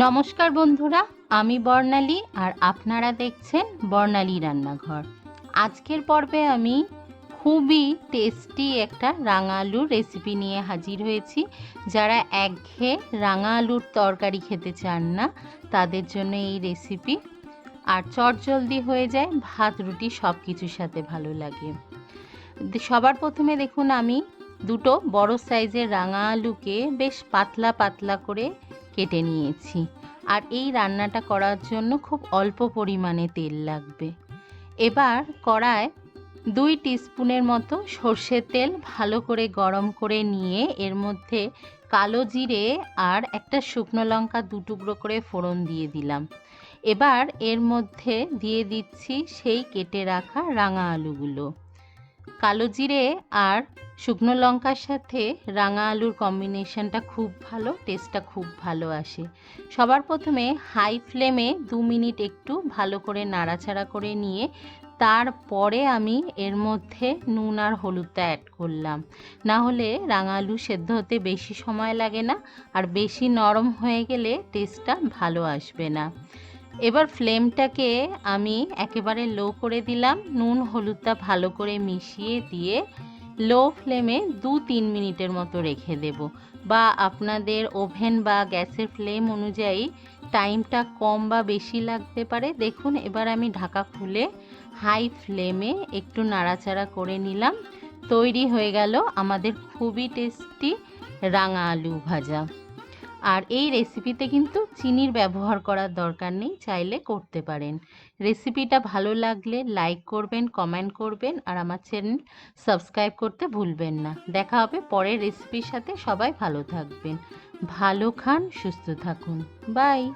নমস্কার বন্ধুরা, আমি বর্ণালী আর আপনারা দেখছেন বর্ণালী রান্নাঘর। আজকের পর্বে আমি খুবই টেস্টি একটা রাঙা আলুর রেসিপি নিয়ে হাজির হয়েছি। যারা একঘেয়ে রাঙা আলুর তরকারি খেতে চান না, তাদের জন্য এই রেসিপি আর চটজলদি হয়ে যায়, ভাত, রুটি সব কিছুর সাথে ভালো লাগে। সবার প্রথমে দেখুন আমি দুটো বড় সাইজের রাঙা আলুকে বেশ পাতলা পাতলা করে কেটে নিয়েছি। আর এই রান্নাটা করার জন্য খুব অল্প পরিমাণে তেল লাগবে। এবার কড়ায় দুই টিস্পুনের মতো সর্ষের তেল ভালো করে গরম করে নিয়ে এর মধ্যে কালো জিরে আর একটা শুকনো লঙ্কা দু টুকরো করে ফোড়ন দিয়ে দিলাম। এবার এর মধ্যে দিয়ে দিচ্ছি সেই কেটে রাখা রাঙা আলুগুলো। কালো জিরে আর শুকনো লঙ্কার সাথে রাঙা আলুর কম্বিনেশনটা খুব ভালো টেস্টটা খুব ভালো আসে। সবার প্রথমে হাই ফ্লেমে দু মিনিট একটু ভালো করে নাড়াচাড়া করে নিয়ে, তারপরে আমি এর মধ্যে নুন আর হলুদটা অ্যাড করলাম। না হলে রাঙা আলু সেদ্ধ হতে বেশি সময় লাগে না, আর বেশি নরম হয়ে গেলে টেস্টটা ভালো আসবে না। এবার ফ্লেমটাকে আমি একেবারে লো করে দিলাম। নুন, হলুদটা ভালো করে মিশিয়ে দিয়ে লো ফ্লেমে দু তিন মিনিটের মতো রেখে দেব। বা আপনাদের ওভেন বা গ্যাসের ফ্লেম অনুযায়ী টাইমটা কম বা বেশি লাগতে পারে। দেখুন, এবার আমি ঢাকা খুলে হাই ফ্লেমে একটু নাড়াচাড়া করে নিলাম। তৈরি হয়ে গেল আমাদের খুবই টেস্টি রাঙা আলু ভাজা। আর এই রেসিপিতে কিন্তু চিনির ব্যবহার করার দরকার নেই, চাইলে করতে পারেন। রেসিপিটা ভালো লাগলে লাইক করবেন কমেন্ট করবেন আর আমার চ্যানেল সাবস্ক্রাইব করতে ভুলবেন না। দেখা হবে পরের রেসিপির সাথে। সবাই ভালো থাকবেন। ভালো খান, সুস্থ থাকুন। বাই